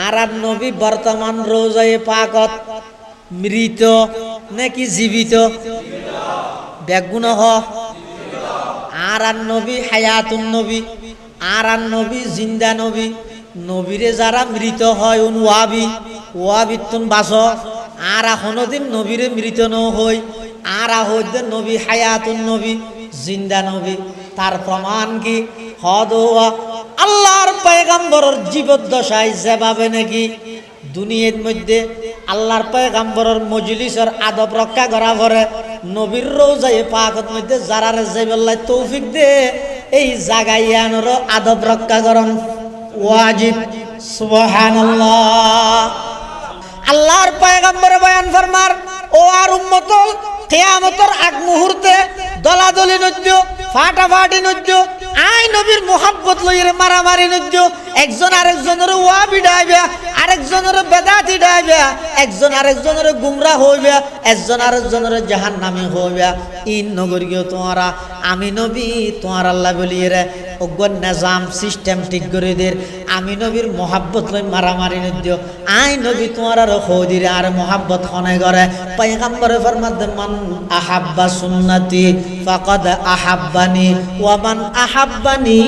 আর আর নবী বর্তমান রোজায় পাকত, মৃত নাকি জীবিত? বেগুন হ। আর আর নবী হায়াতুন নবী আর আর নবী জিন্দা নবী, নবীরে যারা মৃত হয় উন ওয়াবি ওয়াবিতুন বাস। আর এখনও দিন নবীরে মৃত ন হই, আর হইতে নবী হায়াতুন নবী, জিন্দা নবী। তার প্রমাণ কি? হদ আল্লাহর পয়গাম্বরের জীবদ্দশায় যেভাবে নাকি দুনিয়ার মধ্যে আল্লাহর পয়গাম্বরের মজলিসের আদব রক্ষা করা করে, নবীর রোজায় পাকত মধ্যে যারার যেবেলায় তৌফিক দে, এই জাগাই জাগাইয়ানোর আদব রক্ষা করন। ওয়াজিব, সুবহানাল্লাহ। আল্লাহর পয়গাম্বরে বয়ান ফরমার, ও আর উম্মতল, কিয়ামতের আগ মুহূর্তে দলাদলি নদ্য ফাটাফাটি নদ্য আই নবীর মোহাব্বত লইয়ের মারামারি নদ্য একজন আরেকজনের ওয়া বিডাইবে আরেকজনের বেদাতি ডাইবে, একজন আরেকজনের গুমরা হইবে, একজন আরেকজনের জাহান নামে হইবে। ইন নগর গিয়ে তোমারা, আমি নবী, তোমার আল্লাহ বলিয়ে অজ্ঞান নিজাম সিস্টেম ঠিক করে দের আমি নবীর মোহাব্বত লই মারামারি নদ্য আই নবী, তোমার আর হৌদিরে আর মোহাব্বত খনে করে। পয়গাম্বরে ফরমাদ মান আহাব্বা সুন্নতি ফাকাদ আহাব্বানি, ওয়া মান আহাব্বানি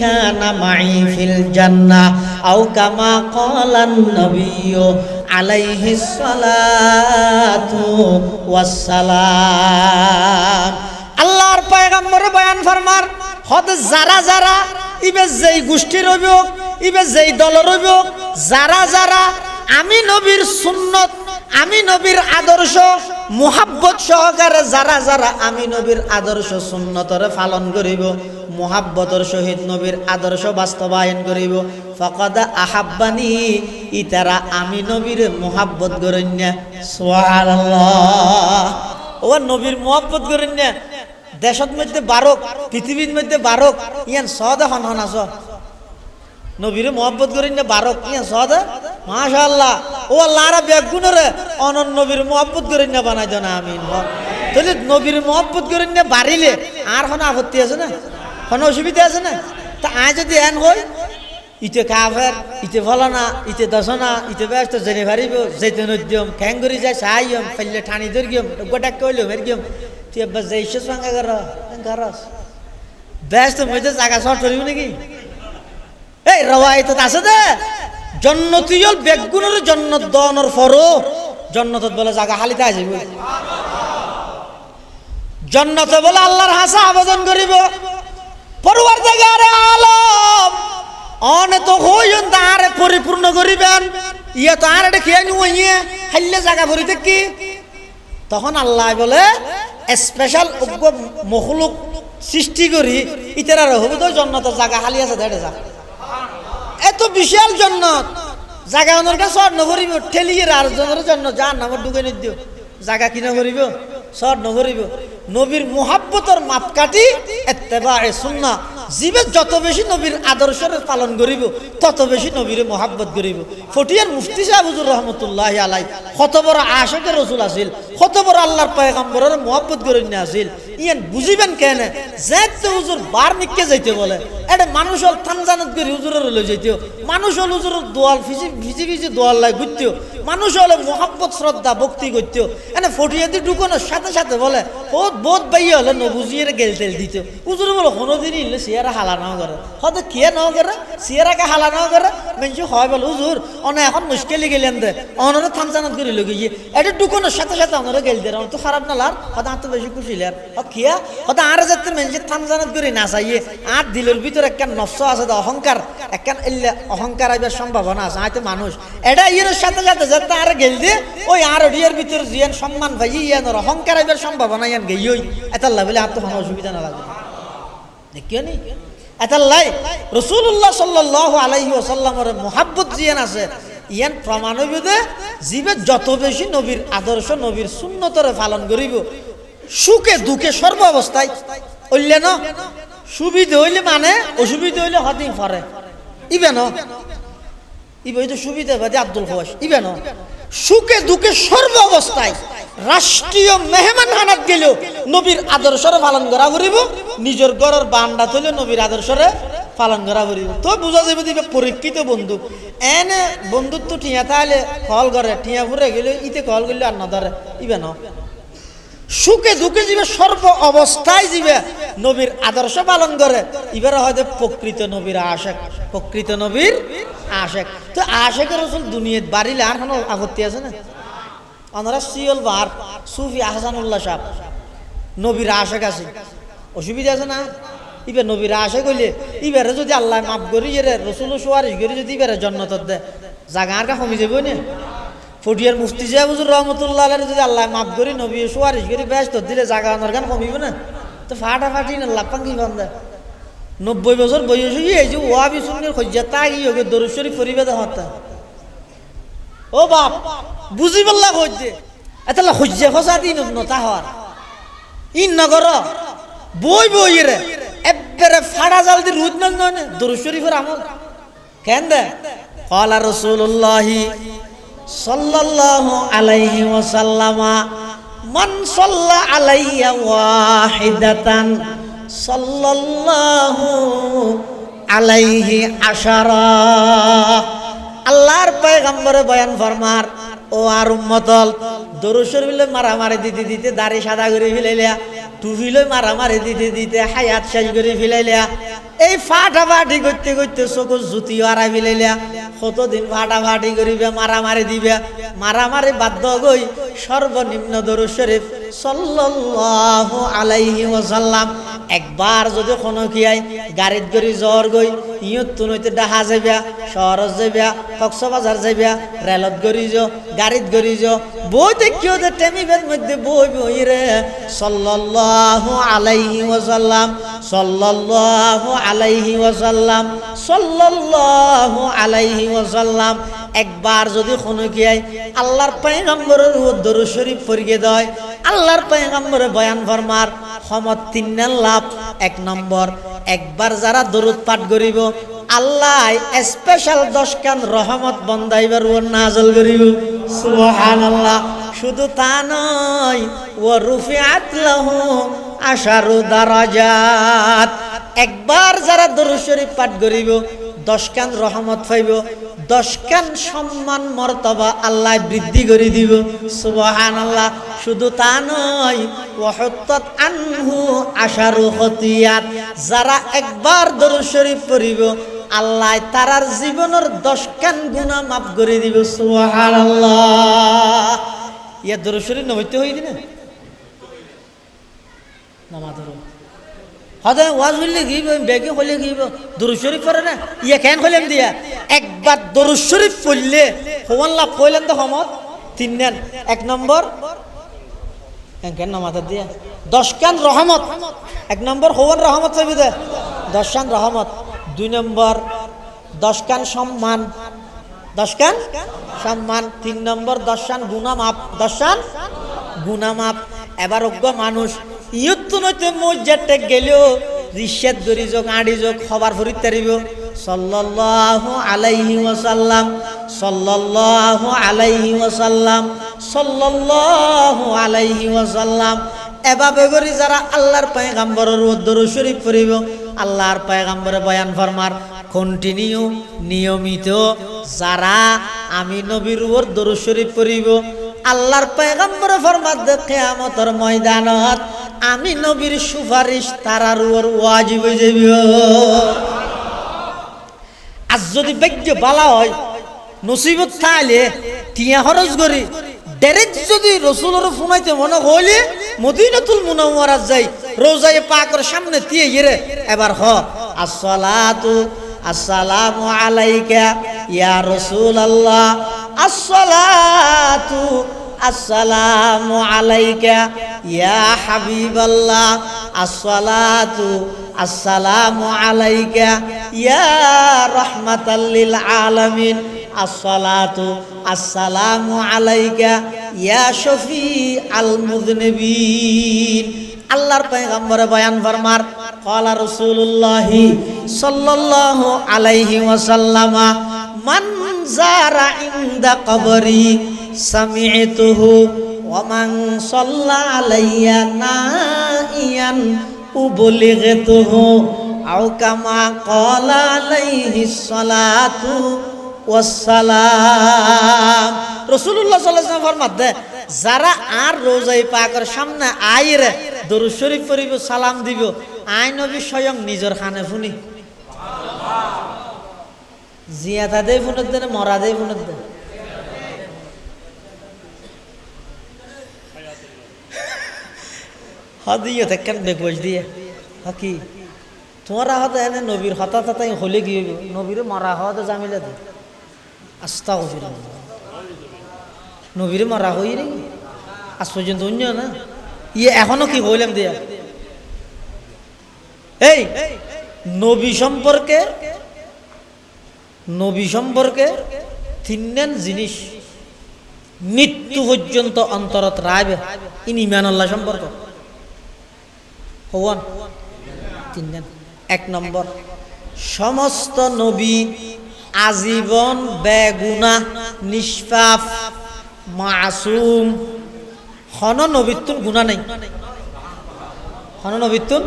কানা মাই ফিল জান্নাহ আও কামা ক্বালান নবিয়্যু আলাইহি সালাতু ওয়াস সালাম। আল্লাহর পয়গাম্বরে বয়ান ফরমার হদ যারা যারা, ইবে যেই গোষ্ঠীর অভিযোগ ইবে যেই দলের অভিযোগ যারা যারা, আমি নবীর সুন্নত, আমি নবীর আদর্শ, মোহাব্বত সহকারে যারা যারা, আমি নবীর আদর্শ সুন্নতরে পালন করিব, মোহাব্বতর সহিত নবীর আদর্শ বাস্তবায়ন করিব। ফকদা আহাব্বানি, ইতারা আমি নবীর মোহাব্বত গরণ্যা সুবহানাল্লাহ। ও নবীর মোহাব্বত গরণ্যা দেশত মধ্যে বারক পৃথিবীর মধ্যে বারক, ইয়ান সদ হন হন আস নবীরে মহব্বত করেন না, বারক, ইয়ান সদ মাশাআল্লাহ। ও আল্লাহরা বেগুনরে, অনন নবীর মহব্বত করেন না, বানাই দেন, আমিন তাহলে নবীর মহব্বত করেন না, বাড়িলে আর হন আপত্তি আছে না? হন অসুবিধা আছে না? তা আয় যদি এন হই, ইতে কাফের, ইতে ফলানা, ইতে দশনা, ইতে ব্যস্ত, জেনে ভারিব যেতে নদ্যম খ্যাঙ্গুরি যায় সাহায্যম ফেললে ঠানি ধরিয়ম গোটা কইলো মেরগিয়ম তুই এবার যাইছিস ভাঙ্গা কর করস ব্যস্ত মধ্যে জায়গা শর্ট করিব নাকি? এই রওয়াই তো আছে দে। জন্নতিয়ল বেগুনের জন্নত দনের ফরো। জন্নতত বলে জায়গা হালিতে আসিব। জন্নত বলে আল্লাহর হাসা আবেদন করিব। পরবার জায়গারে আলম। অনে তো হইন তারে পরিপূর্ণ করিবেন। ইয়ে তো আর এটা খেয়ে নিও ইয়ে হাইলে জায়গা ভরিতে কি? তখন আল্লাহ বলে স্পেশাল অজ্ঞ মখলুক সৃষ্টি করি ইতারা হবে তো জন্নতের জায়গা হালি আছে দেড়ে যা এত বিশাল জন্নত জায়গা ওনার কাছে স্বর্ণ করিব ঠেলিয়ে আর জনের জন্য যার নাম ঢুকে নিদিও জায়গা কিনা করিব স্বর্ণ করিব নবীর মোহাব্বতর মাপকাঠি এত্তেবা এ সুন্না জীবে যত বেশি নবীর আদর্শের পালন করিব, তত বেশি নবীর মোহাব্বত করিব। ফটিয়ার মুফতি সাহেবুজুর রহমতুল্লাহ আলাই কত বড় আশেকের রসুল আছিল, কত বড় আল্লাহর পয়গম্বরের মোহাব্বত করেন আসিল ইয়ান বুঝিবেন কেন? যেতে হুজুর বার নিকে যাইতে বলে। এটা মানুষ হল থানজানত করে হুজুরের লই যাইতেও। মানুষ হল হুজুরের দোয়াল ফিজি ভিজি ভিজি দোয়াল লাই ঘুরতেও। মানুষ হলে মোহাব্বত, শ্রদ্ধা, ভক্তি করতেও। এনে ফটিয়াদি ঢুকানোর সাথে সাথে বলে, বহুত বহুত বাইয়া হলে নবুঝিয়ে গেল তেল দিত হুজুর বলে কোনোদিন ইলে সিয়ারা হালা নাও করে। হয়তো কে নাও করে? সিয়ারাকে হালা নাও করে? মেনসু হয় বলে, হুজুর, অনে এখন মুশকিলি গেলেন দে। অনরে থানজানত করে লগে গিয়ে। এটা ঢুকানোর সাথে সাথে অনরে গেল দে। তো খারাপ না লার, হয়তো আর তো বেশি খুশি লার। কিয়া? হয়তো আর যাতে মেনসে থানজানত করে না চাইয়ে আর দিলের ভিতরে একখান আছে অহংকার একখান অহংকার আইবার সম্ভাবনা আছে হয়তো মানুষ। এটা ইয়ের সাথে সাথে যাতে আর গেল দিয়ে ওই আর ওডিয়ার ভিতরে জিয়ান সম্মান ভাই ইয়ানোর অহংকার আইবার সম্ভাবনা ইয়ান গেই ওই। এতাল্লা বলে আর তো কোনো অসুবিধা না লাগবে দেখিও নি? এতাল্লাই রসুল্লাহ সাল্লাহ আলাইহি ওসাল্লামর মোহাব্বত জিয়ান আছে। ইয়ান প্রমাণবিদে জীবে যত বেশি নবীর আদর্শ, নবীর শূন্যতরে পালন করিব সুখে দুঃখে সর্ব অবস্থায়। হইলে ন, সুবিধে হইলে মানে অসুবিধা হইলে হদিন ফরে ইবে ন, ইবে তো সুবিধা বাদে আব্দুল খোয়াস ইবে ন, সুখে দুঃখে সর্ব অবস্থায় রাষ্ট্রীয় মেহমান হানাত গেলেও নবীর আদর্শরে পালন করা করিব, নিজের ঘরের বান্ডা তুলে নবীর আদর্শরে পালন করা করিব। তো বুঝা যাবে দিবে পরীক্ষিত বন্ধু। এনে বন্ধুত্ব ঠিয়া তাহলে কল করে, ঠিয়া ঘুরে গেলে ইতে কল করলে আর না ধরে। ইবে ন সুখে দুঃখে যাবে সর্ব অবস্থায় যাবে নবীর আদর্শ পালন করে। এবারে হয়তো প্রকৃত নবীর আশেক, প্রকৃত নবীর আশেক। তো আশেকের রসুল দুনিয়াত বাড়িলে আর কোনো আপত্তি আছে না? ওনারা সিওল বার, সুফি আহসানুল্লাহ সাহ নবীর আশেক আছে। অসুবিধা আছে না? ইবে নবীর আশে কইলে ইবারে যদি আল্লাহ মাফ করি এরে রসুল সুয়ারিশ করি, যদি ইবারে জন্নত দে জাগা আর কা কমি যাব না? ফটিয়ার মুফতি সাহেবুজুর রহমতুল্লাহ আলী যদি আল্লাহ মাফ করি নবী সুয়ারিশ করি ব্যস্ত দিলে জাগা আনার গান কমিব না। তো ফাটা ফাটি না লাপাং কি বান্ধে নব্বই বছর বয়স হয়ে এই যে ওয়াবি শুনে খজ্জা তাই হোক দরুশ্বরী পরিবেদ হতা। ও বাপ বুঝি পাল্লা খোঁজে এতলা খজ্জা খসা দিন নতা হওয়ার ইন নগর বই বই রে একবারে ফাড়া জাল দি রুদ না নয় দরুশ্বরী ফের আমল। কেন দে? কলা রসুল্লাহি সাল্লাল্লাহু আলাইহি ওয়াসাল্লামা, মান সাল্লা আলাইয়া ওয়াহিদাতান সাল্লাল্লাহু আলাইহি আশারা। আল্লাহর পয়গম্বরে বয়ান ফরমার, ও আর উম্মতল দরুসর বিলে মারামারি দিতে দিতে দাড়ি সাদা করে ফেলাইলিয়া টুফিলে মারামারি দিতে দিতে হায়াত শেষ করে ফেলাইলিয়া, এই ফাটাফাটি করতে করতে চকুর জুতি হারাই ফেলাইলিয়া, কতদিন ফাটাফাটি করিবে, মারামারি দিবে, মারামারি বাধ্য গই সর্বনিম্ন দরুদ শরীফ সাল্লাল্লাহু আলাইহি ওয়াসাল্লাম। একবার যদি কোনো কিয়াই গাড়িত গড়ি জ্বর গই ইয়ত তুনইতে ডাহা যাবিয়া শহরত যাবিয়া কক্সবাজার যাবিয়া রেলত গড়ি যো গাড়িত গড়ি যো বই দেখিও যে টেমিবের মধ্যে বই বই রে, সাল্লাল্লাহু আলাইহি ওয়াসাল্লাম, সাল্লাল্লাহু আলাইহি ওয়াসাল্লাম, সাল্লাল্লাহু আলাইহি ওয়াসাল্লাম একবার যদি কোনো কিয়াই আল্লাহর পয়গম্বরের দরুদ শরীফ পড়িয়ে দেয়, আল্লাহর পয়গম্বরে বয়ান ফরমার ক্ষমত তিন লাভ এক নম্বর। একবার যারা দরুদ পাঠ করিব, আল্লাহ স্পেশাল দশ কান রহমত বন্দাইবার ও নাজল করিব। সুবহানাল্লাহ, শুধু তা নয় ও রুফিআত লাহু আশারু দারাজাত। একবার যারা দরুদ শরীফ পাঠ করিব দশ কান রহমত পাইব দশ কান সম্মান, মর্তবা আল্লাহ বৃদ্ধি করে দিব। সুবহান আল্লাহ শুধু তা নয়, ওয়াহত্তত আনহু আশারু হতিয়াত যারা একবার দরুদ শরীফ পড়িব, আল্লাহ তারার জীবনের দশ কান গুণা মাফ করে দিব। সুবহান আল্লাহ ইয়া দরুদ শরীফ নবইতে হই দিনে নামা ধরো। হদায় ওয়াজ হইলে গিব বেগে হইলে গিব দরুদ শরীফ পড়ে না? ইয়া কেন হইলাম দিয়া? একবার দরুদ শরীফ পড়লে হোমান লাভ কইলেন তো সমত তিন নেন, এক নম্বর, কেন মাথা দিয়া? দশ কান রহমত, এক নম্বর হোমান রহমত পাইবি দে। দশ কান রহমত, দুই নম্বর, দশ কান সম্মান, দশ কান সম্মান, তিন নম্বর, দশ কান গুণামাপ দশ কান গুণামাপ এবার অজ্ঞ মানুষ ইয়ত্তু নইতে মজ্জাতে গেলেও রিশ্বাত গরি যোগ, আড়ি যোগ খবর ফরিত তারিব। সাল্লাল্লাহু আলাইহি ওয়াসাল্লাম, সাল্লাল্লাহু আলাইহি ওয়াসাল্লাম, সাল্লাল্লাহু আলাইহি ওয়াসাল্লাম। এভাবে করে যারা আল্লাহর পয়গাম্বরের উদ্দর শরীফ পড়িব, আল্লাহর পয়গাম্বরে বয়ান ফরমার। কন্টিনিউ নিয়মিত যারা আমি নবীর উপর দরুদ শরীফ পড়িব, আল্লাহর পয়গাম্বরে ফরমাত দে কিয়ামতের ময়দানত আমি নবীর সুপারিশ তারার উপর ওয়াজিব যাবি আর যদি বেগ্য বালা হয়, নসিবত থাকলে টিয়া খরচ করি। ডাইরেক্ট যদি রসুলের ফোনাইতে মনে হইলে, মদিনাতুল মুনাওয়ারাত যাই, রোজায়ে পাকের সামনে দিয়ে গিরে এবার হ। আসসালাতু, আসসালামু আলাইকা, ইয়া রাসূলুল্লাহ। আসসালাতু আসসালামু আলাইকা ইয়া হাবিবাল্লাহ। আসসালাতু আসসালামু আলাইকা ইয়া রাহমাতাল লিল আলামিন। আসসালাতু আসসালামু আলাইকা ইয়া শফি আল মুযনিবিন আল্লাহর পয়গম্বরে বয়ান ফরমার, ক্বালা রাসূলুল্লাহি সাল্লাল্লাহু আলাইহি ওয়াসাল্লামা, মান জারা ইনদা কবরি সামি'তুহু ওয়া মান সাল্লা আলাইয়া নাইয়ান উবলিগতুহু, আও কামা কলা আলাইহি সালাতু ওয়াসসালাম। রাসূলুল্লাহ সাল্লাল্লাহু আলাইহি ওয়াসাল্লাম ফরমাতে যারা আর রোজাই পাকের সামনে আইরে, দরুদ শরীফ পড়িব, সালাম দিব আই নবী স্বয়ং নিজের খানে ফুনি। জিয়াদা দেই ফুনত দেন, মরা দেই ফুনত দেন। হদিয়ে দেখেন বেকবজ দিয়ে? হকি তোমার হতে এনে নবীর হতা তাই হলে গিয়ে নবীর মরা হওয়া জামিলে দে। আস্তা কফির নবীর মরা হই রে আজ পর্যন্ত অন্য না? ইয়ে এখনও কি হইলাম দিয়া? এই, নবী সম্পর্কে নবী সম্পর্কে তিনজন জিনিস মৃত্যু পর্যন্ত অন্তরত রায়বে ইন ইমান আল্লাহ সম্পর্ক হওয়ান। তিনজন। এক নম্বর, সমস্ত নবী আজীবন বেগুনা, নিষ্পাপ, মাসুম। হন নবীত্তুন গুণা নেই। হন নবীত্তুন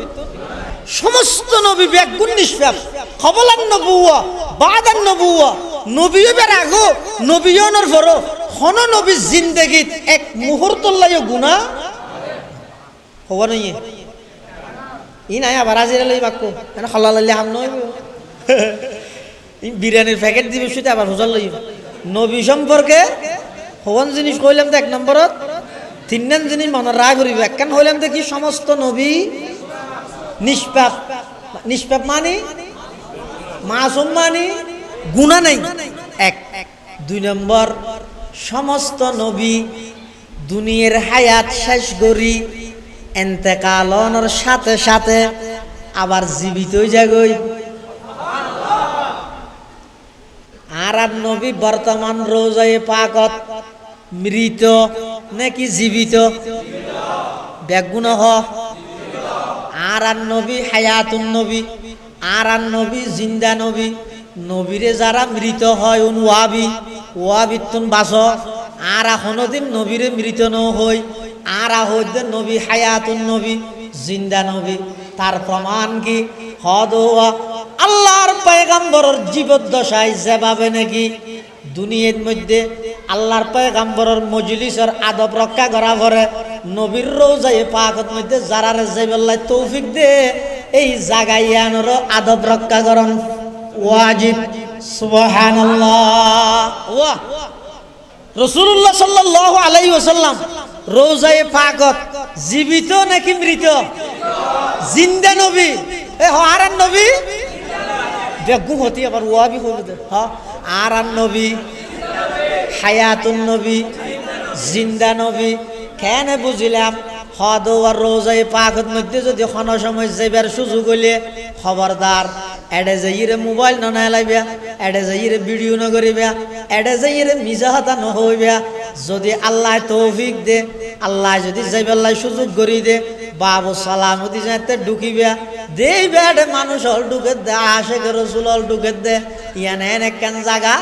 সমস্ত নবী বেগুন, নিষ্পাপ। খবলান নবুয়া, বাদান নবুয়া। নবীও বের আগো নবীয়নের পরও হন নবী জিন্দেগিত এক মুহূর্ত লাগে গুণা হওয়া নই। ই নাই, আবার আজিরা লই বাক্য মানে হল্লা লাইলে হাম ই বিরিয়ানির প্যাকেট দিবে শুতে আবার হুজার লই নবী সম্পর্কে হওয়ান জিনিস কইলাম তো এক নম্বরত। তিন নাম জিনিস মনে রায় করিব একখান হইলাম দেখি সমস্ত নবী নিষ্পাপ। নিষ্পাপ মানে? মাসুম মানে? গুণা নাই। এক। দুই নম্বর, সমস্ত নবী দুনিয়ার হায়াত শেষ করি। এন্তেকালনের সাথে সাথে আবার জীবিত যাগই আর আর নবী বর্তমান রোজায় পাকত, মৃত নাকি জীবিত? বেগুন হ। আর আর নবী হায়াতুন নবী আর আর নবী জিন্দা নবী, নবীরে যারা মৃত হয় উন ওয়াবি, ওয়াবিতুন বাস, আর এখনও দিন নবীরে মৃত ন হই। আর হইতে নবী, হায়াতুন নবী, জিন্দা নবী। তার প্রমাণ কি? হদ আল্লাহর পয়গাম্বরের জীবদ্দশায় যেভাবে নাকি দুনিয়ার মধ্যে আল্লাহর পয়গাম্বরের মজলিসের আদব রক্ষা করা করে নবীর রোজায় পাকত মধ্যে যারা যেবেল্লাই তৌফিক দে, এই জাগাইয়ানোর আদব রক্ষা করন। ওয়াজিব, সুবহানাল্লাহ। ওয়া রসুল্লাহ সাল্লাহ আলাই ওসাল্লাম রোজায় পাকত, জীবিত নাকি মৃত? জিন্দা নবী। এ আর নবী? বেগুম হতি আবার ওয়াবি হইল হ্যাঁ আর নবী, হায়াতুন নবী, জিন্দা নবী। কেন বুঝিলাম? হদ আর রোজাই পাকত মধ্যে যদি কোন সময় যাইবার সুযোগ হইলে খবরদার। এডে যাইরে মোবাইল ন নাইলাইবা এডে যাইরে ভিডিও ন করিবা, এডে যাইরে মিজা হাতা ন হইবা। যদি আল্লাহ তৌফিক দে, আল্লাহ যদি যাইবার সুযোগ করি দে, বাবু সালামতি যাতে ঢুকিবা। দেই বেড়ে মানুষ হল ঢুকে দে আসে রসুল হল ঢুকে দে। ইয়ান এন একখান জায়গা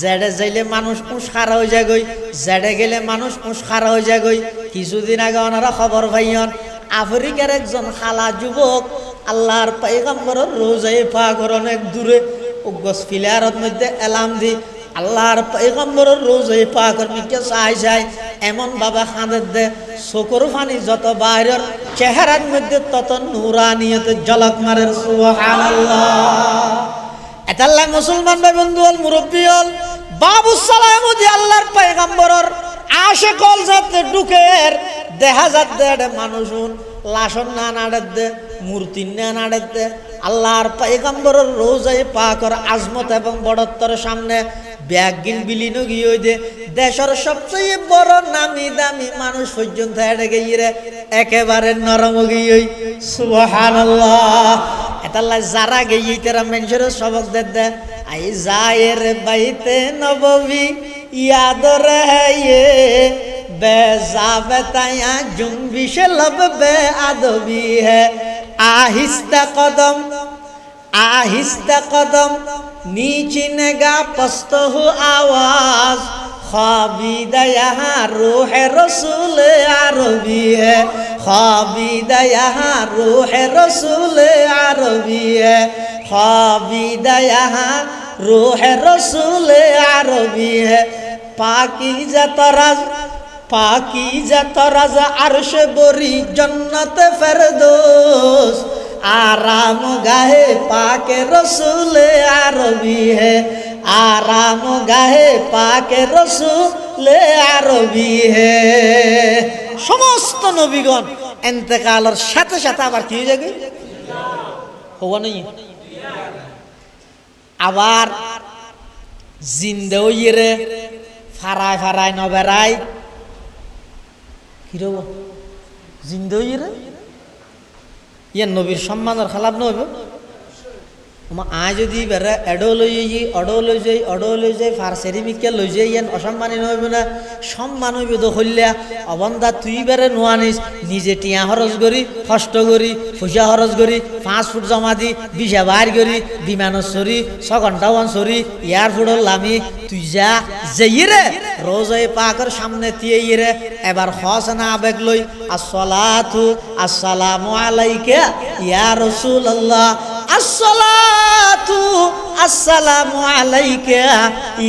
জেডে যাইলে মানুষ উস্কার হয়ে যায় গই জেডে গেলে মানুষ উস্কার হয়ে যায় গই কিছুদিন আগে ওনারা খবর পাইয়ন, আফ্রিকার একজন খালা যুবক আল্লাহর পাইগাম্বরের রোজাই পাগর অনেক দূরে গছ ফিলারত মধ্যে এলাম দি। আল্লাহর পৈগম্বরের রোজাই পাকর মিকে চাই চাই, এমন বাবা খাঁদের দে। চকুর ফানি যত বাইরের চেহারার মধ্যে তত নুরানিয়তে জলক মারের এতাল্লাহ মুসলমান ভাই বন্ধু হল মুরব্বী হল বাবু সালাম আল্লাহর পয়গম্বরর আশে কল যাতে ঢুকের দেখা যাতে মানুষ লাশন না নাড়ের দে। মূর্তি না নাড়ের দে আল্লাহর পয়গম্বরের রোজাই পাকর আজমত এবং বড়ত্বর সামনে ব্যাগিন বিলীন গিয়ে দে দেশের সবচেয়ে বড় নামি দামি মানুষ পর্যন্ত হেঁটে গিয়ে একেবারে নরম গিয়ে সুবহানাল্লাহ এটাল্লা যারা গিয়ে তারা মানুষের সবক দে দে আই যায় রে বাইতে নববী ইয়াদ রে বেজাবে তায়া জুম্বিশে लब बे आदबी है আহিস্তা কদম আহিস্তা কদম নিচি নেগা পস্ত আওয়াজ। খবিদয়া রোহে রসুল আরবি হে খবিদয়া রোহে রসুল আরবি পাকি জাত রাজা আরশে বরি জন্নতে ফেরদোস। আরাম গাহে পাকে রসুলে আরবি হে। আরাম গাহে পাকে রসুলে আরবি হে। সমস্ত নবীগণ এতেকালের সাথে সাথে আবার কি হয়ে যাবে? হওয়া আবার জিন্দে ফারায় ফারায় নবেরায় কি জিন্দ ইয়ার ইয়ে ইয়ে নবীর সম্মানের খালাপ নইব আয় যদি বেড়ে এডো লই অডো লই যাই অডো লই যাই ফার্সেরি মিকে লই যাই ইয়ান অসম্মানী নহইব না সম্মান হইব তো হইলা অবন্ধা তুই বেড়ে নোয়ানিস নিজে টিয়া খরচ করি কষ্ট করি পয়সা খরচ করি পাঁচ ফুট জমা দি বিশা বাইর করি বিমানত চরি ছ ঘণ্টা ওয়ান চরি এয়ারপোর্টত লামি তুই যা যেই রে রোজ এই পাকর সামনে দিয়ে রে এবার হস না আবেগ লই আসসালাতু আসসালামু আলাইকা ইয়া রাসূলুল্লাহ আসসালাতু আসসালামু আলাইকা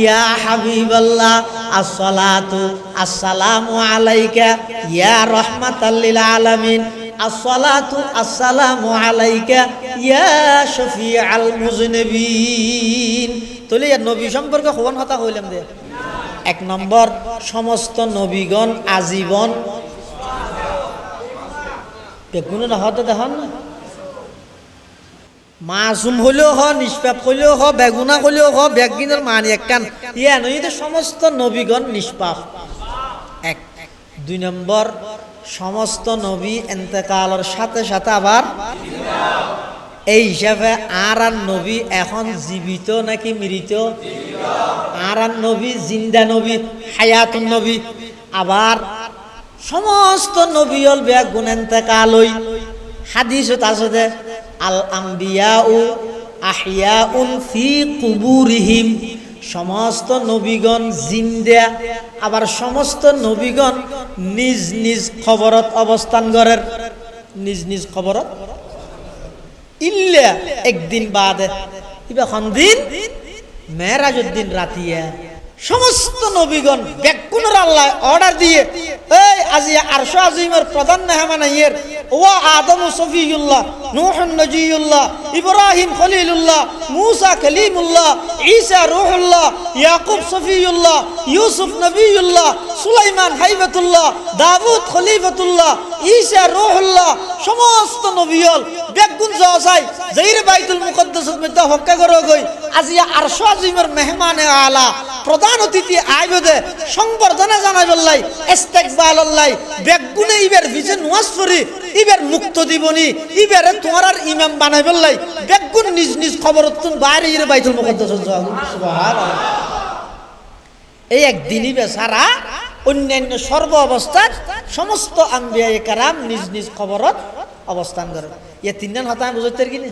ইয়া হাবিবাল্লাহ। আসসালাতু আসসালামু আলাইকা ইয়া রাহমাতাল লিল আলামিন। আসসালাতু আসসালামু আলাইকা ইয়া শফিআল মুজনিবিন। তলে নবী সম্পর্কে হওয়ান কথা হইলাম দে। এক নম্বর, সমস্ত নবীগণ আজীবন বেগুনের হতে দেখান না। মাসুম হলেও হ, নিষ্পাপ হলেও হ, বেগুনা হলেও হ বেগিনের মানি একখান। ইয়া নয় তো সমস্ত নবীগণ নিষ্পাপ। এক। দুই নম্বর, সমস্ত নবী এতেকালের সাথে সাথে আবার এই হিসাবে আর আর নবী এখন জীবিত নাকি মৃত? আর আর নবী, জিন্দা নবী, হায়াতুন নবী, আবার সমস্ত নবীল বেগ গুণ এতেকালই হাদিস আছে আল আম্বিয়া ও আহিয়া উন ফি কুবুরিহিম। সমস্ত নবীগণ জিন্দা আবার সমস্ত নবীগণ নিজ নিজ খবরত অবস্থান করেন। নিজ নিজ খবরত? ইল্লা একদিন বাদে। ইবা দিন মেরাজউদ্দিন রাতিয়া। সমস্ত নবীগণ ব্যাকুণর আল্লাহ অর্ডার দিয়ে এই, আজি আরশো আজিমের প্রধান মেহমান ইয়ের ওয়া আদম সফিউল্লাহ নূহ নজিউল্লাহ, ইব্রাহিম খলিলুল্লাহ, মুসা কলিমুল্লাহ, ঈসা রূহুল্লাহ, ইয়াকুব সফিউল্লাহ, ইউসুফ নবিউল্লাহ, সুলাইমান হাইবাতুল্লাহ, দাউদ খলিফাতুল্লাহ, ঈসা রূহুল্লাহ, সমস্ত নবীল বেগুন যাওয়াই জাইর বাইতুল মুকদ্দাসত মধ্যে হক্কা করে গই। আজি আরশো আজিমের মেহমানে আলা, প্রধান অতিথি আইবদে, সংবর্ধনা জানাই বললাই, ইস্তেকবাল আল্লাহ, বেগুনে ইবের ভিজে নোয়াজ করি ইবের মুক্ত দিবনি, ইবের তোমার আর ইমাম বানাই বললাই। বেগুন নিজ নিজ খবর তুন বাইরে ইরে বাইতুল মুকদ্দাসত সুবহানাল্লাহ। এই একদিনই বেচারা অন্যান্য সর্ব অবস্থাত সমস্ত আম্বিয়া কারাম নিজ নিজ খবরত অবস্থান করে। ইয়ে তিনজন হতায় বুঝতে কিনে?